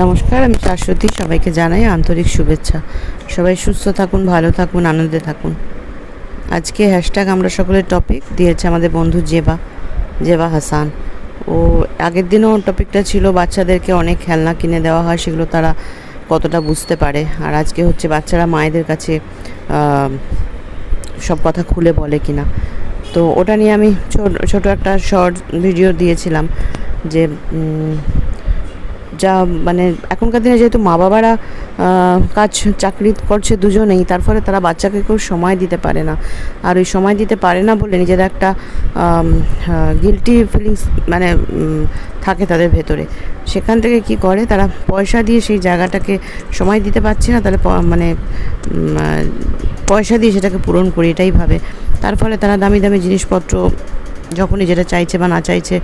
নমস্কার, আমি শাশ্বতী। সবাইকে জানাই আন্তরিক শুভেচ্ছা। সবাই সুস্থ থাকুন, ভালো থাকুন, আনন্দে থাকুন। আজকে হ্যাশট্যাগ আমরা সকলের টপিক দিয়েছে আমাদের বন্ধু জেবা জেবা হাসান। ও আগের দিনও টপিকটা ছিল বাচ্চাদেরকে অনেক খেলনা কিনে দেওয়া হয়, সেগুলো তারা কতটা বুঝতে পারে। আর আজকে হচ্ছে বাচ্চারা মায়েদের কাছে সব কথা খুলে বলে কিনা। তো ওটা নিয়ে আমি ছোট ছোট একটা শর্ট ভিডিও দিয়েছিলাম যে যা মানে এখনকার দিনে যেহেতু মা বাবারা কাজ, চাকরি করছে দুজনেই, তার ফলে তারা বাচ্চাকে কেউ সময় দিতে পারে না। আর ওই সময় দিতে পারে না বলে নিজেরা একটা গিলটি ফিলিংস মানে থাকে তাদের ভেতরে। সেখান থেকে কি করে? তারা পয়সা দিয়ে সেই জায়গাটাকে সময় দিতে পারছে না, তাহলে মানে পয়সা দিয়ে সেটাকে পূরণ করি এটাই ভাবে। তার ফলে তারা দামি দামি জিনিসপত্র যখনই যেটা চাইছে বা না চাইছে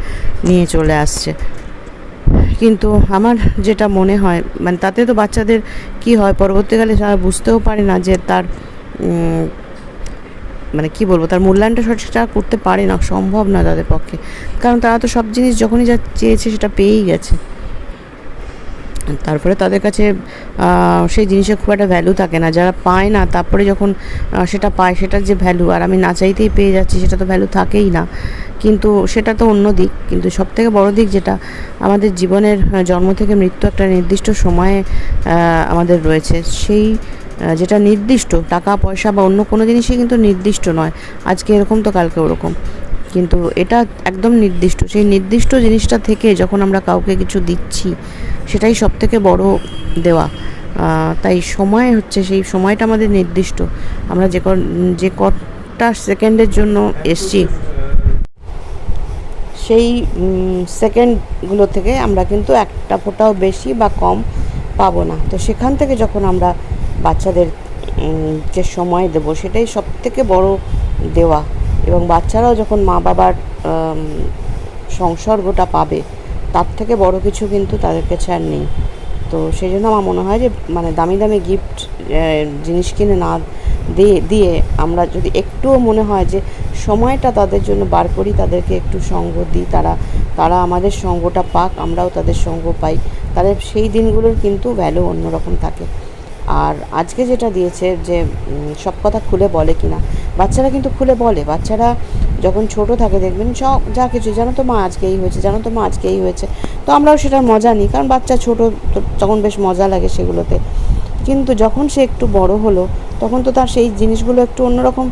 নিয়ে চলে আসছে। কিন্তু আমার যেটা মনে হয় মানে তাতে তো বাচ্চাদের কি হয়, পরবর্তীকালে তারা বুঝতেও পারে না যে তার মানে কি বলব, তার মূল্যায়নটা সঠিকটা করতে পারে না, সম্ভব না তাদের পক্ষে। কারণ তারা তো সব জিনিস যখনই যা চেয়েছে সেটা পেয়েই গেছে। তারপরে তাদের কাছে সেই জিনিসের খুব একটা ভ্যালু থাকে না। যারা পায় না, তারপরে যখন সেটা পায়, সেটার যে ভ্যালু আর আমি না চাইতেই পেয়ে যাচ্ছি, সেটা তো ভ্যালু থাকেই না। কিন্তু সেটা তো অন্য দিক। কিন্তু সব থেকে বড় দিক যেটা, আমাদের জীবনের জন্ম থেকে মৃত্যু একটা নির্দিষ্ট সময়ে আমাদের রয়েছে। সেই যেটা নির্দিষ্ট, টাকা, পয়সা বা অন্য কোনো জিনিসই কিন্তু নির্দিষ্ট নয়। আজকে এরকম তো কালকে ওরকম। কিন্তু এটা একদম নির্দিষ্ট। সেই নির্দিষ্ট জিনিসটা থেকে যখন আমরা কাউকে কিছু দিচ্ছি, সেটাই সব থেকে বড় দেওয়া। তাই সময় হচ্ছে, সেই সময়টা আমাদের নির্দিষ্ট। আমরা যে যে কটা সেকেন্ডের জন্য এসছি, সেই সেকেন্ডগুলো থেকে আমরা কিন্তু একটা ফোঁটাও বেশি বা কম পাবো না। তো সেখান থেকে যখন আমরা বাচ্চাদের যে সময় দেব, সেটাই সব থেকে বড় দেওয়া। এবং বাচ্চারাও যখন মা বাবার সংসর্গটা পাবে, তার থেকে বড় কিছু কিন্তু তাদের কাছে আর নেই। তো সেই জন্য আমার মনে হয় যে মানে দামি দামি গিফট জিনিস কিনে না দিয়ে দিয়ে আমরা যদি একটুও মনে হয় যে, সময়টা তাদের জন্য বার করি, তাদেরকে একটু সঙ্গ দিই, তারা তারা আমাদের সঙ্গটা পাক, আমরাও তাদের সঙ্গ পাই, তাদের সেই দিনগুলোর কিন্তু ভ্যালু অন্যরকম থাকে। আর আজকে যেটা দিয়েছে যে সব কথা খুলে বলে কিনা। বাচ্চারা কিন্তু খুলে বলে। বাচ্চারা যখন ছোট থাকে দেখবেন সব যা কিছু, জানো তো মা আজকে এই হয়েছে, জানো তো মা আজকে এই হয়েছে। তো আমরাও সেটার মজা নিই, কারণ বাচ্চা ছোট তখন বেশ মজা লাগে সেগুলোতে। কিন্তু যখন সে একটু বড় হলো, তখন তো তার সেই জিনিসগুলো একটু অন্যরকম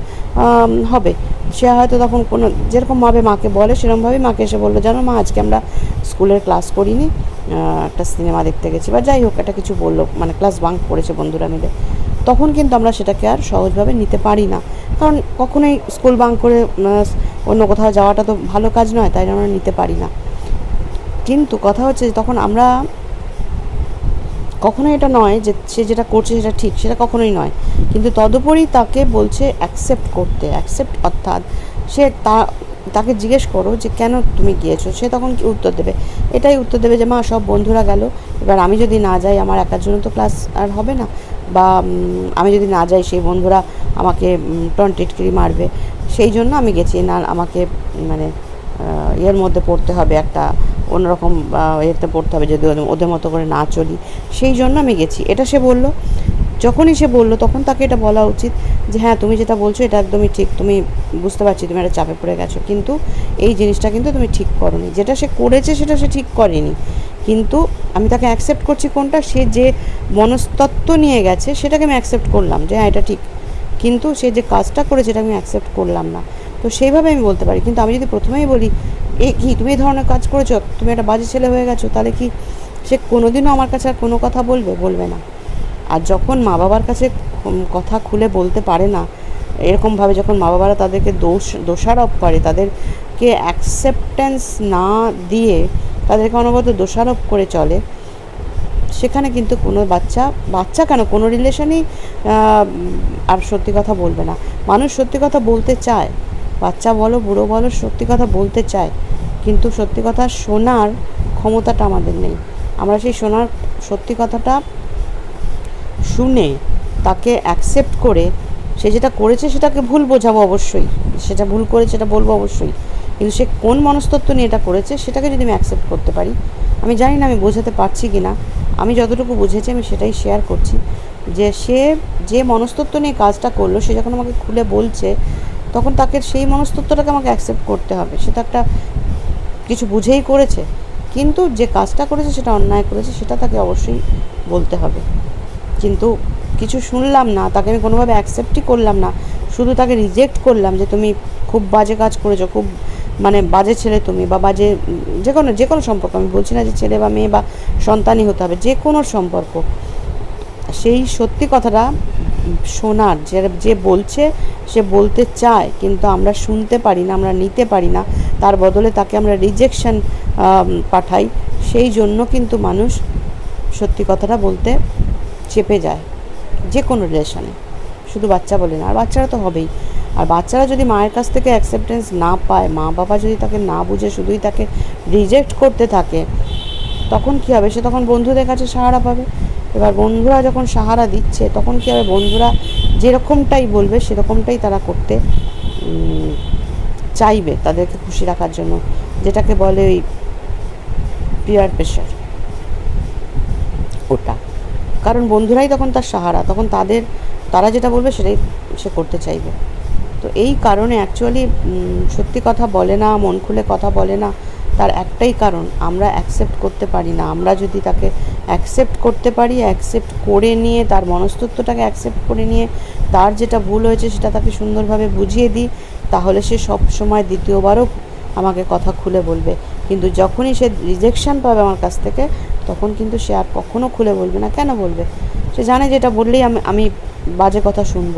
হবে। সে হয়তো তখন কোনো যেরকমভাবে মাকে বলে সেরকমভাবেই মাকে এসে বলল, জানো মা, আজকে আমরা স্কুলের ক্লাস করিনি একটা সিনেমা দেখতে গেছি। বা যাই হোক, একটা কিছু বলল মানে ক্লাস বাঙ্ক করেছে বন্ধুরা মিলে। তখন কিন্তু আমরা সেটাকে আর সহজভাবে নিতে পারি না। কারণ কখনোই স্কুল বাঙ্ক করে অন্য কোথাও যাওয়াটা তো ভালো কাজ নয়, তাই আমরা নিতে পারি না। কিন্তু কথা হচ্ছে তখন আমরা কখনোই এটা নয় যে সে যেটা করছে সেটা ঠিক, সেটা কখনোই নয়। কিন্তু তদুপরি তাকে বলছে অ্যাকসেপ্ট করতে অ্যাকসেপ্ট অর্থাৎ সে তা, তাকে জিজ্ঞেস করো যে কেন তুমি গিয়েছো? সে তখন কি উত্তর দেবে? এটাই উত্তর দেবে যে, মা, সব বন্ধুরা গেল। এবার আমি যদি না যাই, আমার একার জন্য তো ক্লাস আর হবে না। বা আমি যদি না যাই, সেই বন্ধুরা আমাকে টনটিটকিরি মারবে। সেই জন্য আমি গেছি। না, আমাকে মানে ইয়ের মধ্যে পড়তে হবে একটা অন্যরকম ইয়েতে পড়তে হবে যদি ওদের- ওদের মতো করে না চলি। সেই জন্য আমি গেছি। এটা সে বলল। যখনই সে বলল, তখন তাকে এটা বলা উচিত যে হ্যাঁ তুমি যেটা বলছো, এটা একদমই ঠিক। তুমি বুঝতে পারছি, তুমি একটা চাপে পড়ে গেছো। কিন্তু এই জিনিসটা কিন্তু তুমি ঠিক করনি। যেটা সে করেছে, সেটা সে ঠিক করেনি। কিন্তু আমি তাকে অ্যাকসেপ্ট করছি কোনটা? সে যে মনস্তত্ত্ব নিয়ে গেছে, সেটাকে আমি অ্যাকসেপ্ট করলাম যে হ্যাঁ এটা ঠিক। কিন্তু সে যে কাজটা করেছে সেটা আমি অ্যাকসেপ্ট করলাম না। তো সেইভাবে আমি বলতে পারি। কিন্তু আমি যদি প্রথমেই বলি এ কি তুমি এই ধরনের কাজ করেছ? তুমি একটা বাজে ছেলে হয়ে গেছো, তাহলে কি সে কোনোদিনও আমার কাছে আর কোনো কথা বলবে? বলবে না। আর যখন মা বাবার কাছে কথা খুলে বলতে পারে না, এরকমভাবে যখন মা বাবারা তাদেরকে দোষ, দোষারোপ করে, তাদেরকে অ্যাকসেপ্টেন্স না দিয়ে তাদেরকে অনবরত দোষারোপ করে চলে, সেখানে কিন্তু কোনো বাচ্চা বাচ্চা কেন? কোনো রিলেশনই আর সত্যি কথা বলবে না। মানুষ সত্যি কথা বলতে চায়। বাচ্চা বলো, বুড়ো বলো, সত্যি কথা বলতে চায়। কিন্তু সত্যি কথা শোনার ক্ষমতাটা আমাদের নেই। আমরা সেই শোনার সত্যি কথাটা শুনে তাকে অ্যাকসেপ্ট করে সে যেটা করেছে সেটাকে ভুল বোঝাবো অবশ্যই। সেটা ভুল করেছে সেটা বলব অবশ্যই। কিন্তু সে কোন মনস্তত্ব নিয়ে এটা করেছে সেটাকে যদি আমি অ্যাকসেপ্ট করতে পারি, আমি জানি না আমি বোঝাতে পারছি কি না আমি যতটুকু বুঝেছি আমি সেটাই শেয়ার করছি যে সে যে মনস্তত্ব নিয়ে কাজটা করল, সে যখন আমাকে খুলে বলছে, তখন তাকে সেই মনস্তত্বটাকে আমাকে অ্যাকসেপ্ট করতে হবে। সেটা একটা কিছু বুঝেই করেছে, কিন্তু যে কাজটা করেছে সেটা অন্যায় করেছে, সেটা তাকে অবশ্যই বলতে হবে। কিন্তু কিছু শুনলাম না, তাকে আমি কোনোভাবে অ্যাকসেপ্টই করলাম না, শুধু তাকে রিজেক্ট করলাম যে তুমি খুব বাজে কাজ করেছ, খুব মানে বাজে ছেলে তুমি বা বাজে যে কোনো যে কোনো সম্পর্ক, আমি বলছি না যে ছেলে বা মেয়ে বা সন্তানই হতে হবে, যে কোনো সম্পর্ক। সেই সত্যি কথাটা শোনার, যে যে বলছে, সে বলতে চায়, কিন্তু আমরা শুনতে পারি না, আমরা নিতে পারি না। তার বদলে তাকে আমরা রিজেকশন পাঠাই। সেই জন্য কিন্তু মানুষ সত্যি কথাটা বলতে চেপে যায় যে কোনো রিলেশনে শুধু বাচ্চা বলে না, আর বাচ্চারা তো হবেই। আর বাচ্চারা যদি মায়ের কাছ থেকে অ্যাকসেপ্টেন্স না পায়, মা বাবা যদি তাকে না বুঝে, শুধুই তাকে রিজেক্ট করতে থাকে, তখন কী হবে? সে তখন বন্ধুদের কাছে সাহারা পাবে। এবার বন্ধুরা যখন সাহারা দিচ্ছে, তখন কী হবে? বন্ধুরা যেরকমটাই বলবে, সেরকমটাই তারা করতে চাইবে তাদেরকে খুশি রাখার জন্য। যেটাকে বলে ওই পিয়ার প্রেশার ওটা। কারণ বন্ধুরাই তখন তার সাহারা, তখন তাদের, তারা যেটা বলবে সেটাই সে করতে চাইবে। তো এই কারণে অ্যাকচুয়ালি সত্যি কথা বলে না, মন খুলে কথা বলে না, তার একটাই কারণ, আমরা অ্যাকসেপ্ট করতে পারি না। আমরা যদি তাকে অ্যাকসেপ্ট করতে পারি অ্যাকসেপ্ট করে নিয়ে তার মনস্তত্বটাকে অ্যাকসেপ্ট করে নিয়ে তার যেটা ভুল হয়েছে সেটা তাকে সুন্দরভাবে বুঝিয়ে দিই, তাহলে সে সব সময় দ্বিতীয়বারও আমাকে কথা খুলে বলবে। কিন্তু যখনই সে রিজেকশন পাবে আমার কাছ থেকে, তখন কিন্তু সে আর কখনো খুলে বলবে না। কেন বলবে? সে জানে যেটা বললেই আমি আমি বাজে কথা শুনব।